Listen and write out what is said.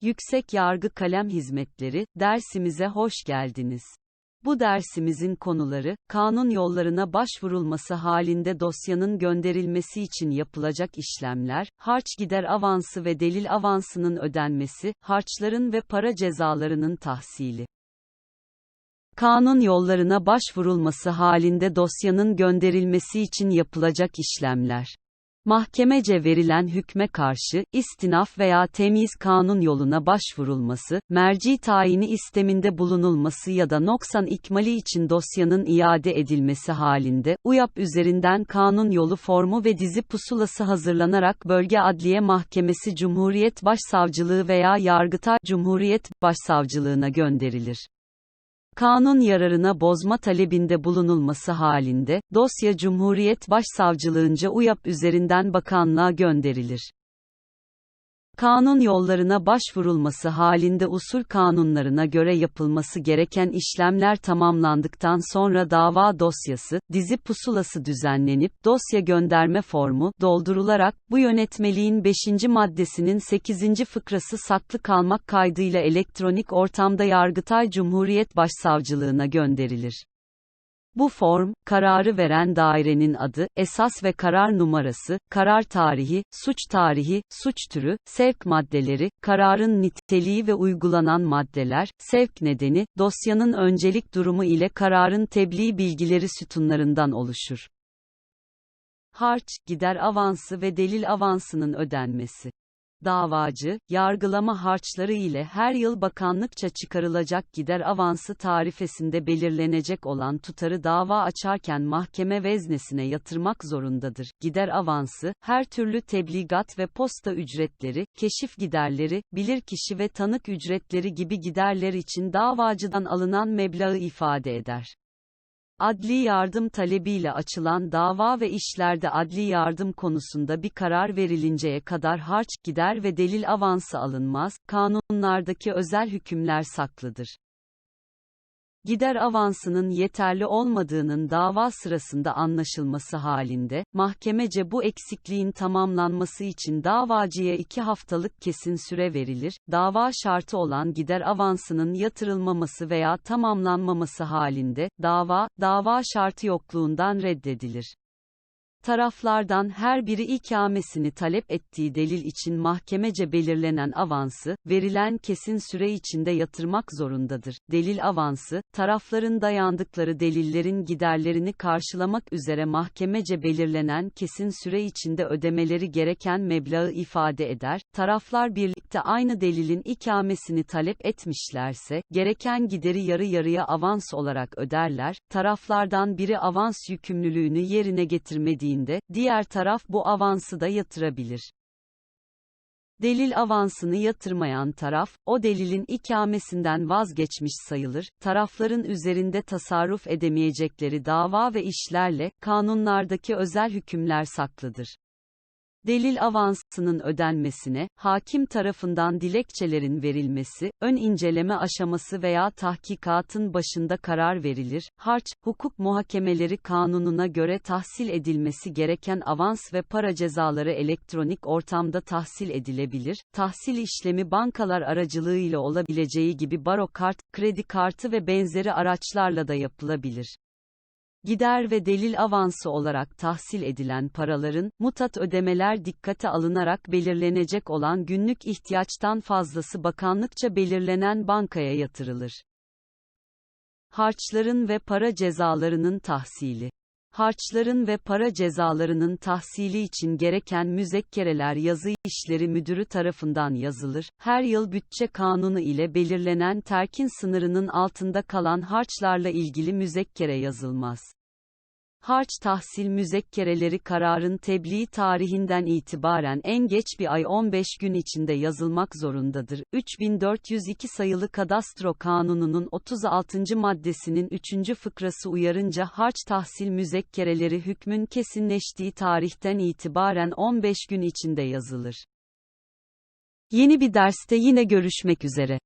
Yüksek Yargı Kalem Hizmetleri, dersimize hoş geldiniz. Bu dersimizin konuları, kanun yollarına başvurulması halinde dosyanın gönderilmesi için yapılacak işlemler, harç gider avansı ve delil avansının ödenmesi, harçların ve para cezalarının tahsili. Kanun yollarına başvurulması halinde dosyanın gönderilmesi için yapılacak işlemler. Mahkemece verilen hükme karşı, istinaf veya temiz kanun yoluna başvurulması, merci tayini isteminde bulunulması ya da noksan ikmali için dosyanın iade edilmesi halinde, UYAP üzerinden kanun yolu formu ve dizi pusulası hazırlanarak Bölge Adliye Mahkemesi Cumhuriyet Başsavcılığı veya Yargıtay Cumhuriyet Başsavcılığına gönderilir kanun yararına bozma talebinde bulunulması halinde, dosya Cumhuriyet Başsavcılığınca UYAP üzerinden bakanlığa gönderilir kanun yollarına başvurulması halinde usul kanunlarına göre yapılması gereken işlemler tamamlandıktan sonra dava dosyası, dizi pusulası düzenlenip, dosya gönderme formu, doldurularak, bu yönetmeliğin 5. maddesinin 8. fıkrası saklı kalmak kaydıyla elektronik ortamda Yargıtay Cumhuriyet Başsavcılığına gönderilir. Bu form, kararı veren dairenin adı, esas ve karar numarası, karar tarihi, suç tarihi, suç türü, sevk maddeleri, kararın niteliği ve uygulanan maddeler, sevk nedeni, dosyanın öncelik durumu ile kararın tebliğ bilgileri sütunlarından oluşur. Harç, gider avansı ve delil avansının ödenmesi davacı, yargılama harçları ile her yıl bakanlıkça çıkarılacak gider avansı tarifesinde belirlenecek olan tutarı dava açarken mahkeme veznesine yatırmak zorundadır. Gider avansı, her türlü tebligat ve posta ücretleri, keşif giderleri, bilirkişi ve tanık ücretleri gibi giderler için davacıdan alınan meblağı ifade eder. Adli yardım talebiyle açılan dava ve işlerde adli yardım konusunda bir karar verilinceye kadar harç, gider ve delil avansı alınmaz, kanunlardaki özel hükümler saklıdır gider avansının yeterli olmadığının dava sırasında anlaşılması halinde, mahkemece bu eksikliğin tamamlanması için davacıya iki haftalık kesin süre verilir, dava şartı olan gider avansının yatırılmaması veya tamamlanmaması halinde, dava, dava şartı yokluğundan reddedilir. Taraflardan her biri ikamesini talep ettiği delil için mahkemece belirlenen avansı, verilen kesin süre içinde yatırmak zorundadır. Delil avansı, tarafların dayandıkları delillerin giderlerini karşılamak üzere mahkemece belirlenen kesin süre içinde ödemeleri gereken meblağı ifade eder. Taraflar birlikte aynı delilin ikamesini talep etmişlerse, gereken gideri yarı yarıya avans olarak öderler. Taraflardan biri avans yükümlülüğünü yerine getirmediği edildiğinde, diğer taraf bu avansı da yatırabilir. Delil avansını yatırmayan taraf, o delilin ikamesinden vazgeçmiş sayılır, tarafların üzerinde tasarruf edemeyecekleri dava ve işlerle, kanunlardaki özel hükümler saklıdır delil avansının ödenmesine, hakim tarafından dilekçelerin verilmesi, ön inceleme aşaması veya tahkikatın başında karar verilir, harç, hukuk muhakemeleri kanununa göre tahsil edilmesi gereken avans ve para cezaları elektronik ortamda tahsil edilebilir, tahsil işlemi bankalar aracılığıyla olabileceği gibi baro kart, kredi kartı ve benzeri araçlarla da yapılabilir gider ve delil avansı olarak tahsil edilen paraların, mutat ödemeler dikkate alınarak belirlenecek olan günlük ihtiyaçtan fazlası bakanlıkça belirlenen bankaya yatırılır. Harçların ve para cezalarının tahsili harçların ve para cezalarının tahsili için gereken müzekkereler yazı işleri müdürü tarafından yazılır. Her yıl bütçe kanunu ile belirlenen terkin sınırının altında kalan harçlarla ilgili müzekkere yazılmaz. Harç tahsil müzekkereleri kararın tebliğ tarihinden itibaren en geç bir ay 15 gün içinde yazılmak zorundadır. 3402 sayılı Kadastro Kanunu'nun 36. maddesinin 3. fıkrası uyarınca harç tahsil müzekkereleri hükmün kesinleştiği tarihten itibaren 15 gün içinde yazılır. Yeni bir derste yine görüşmek üzere.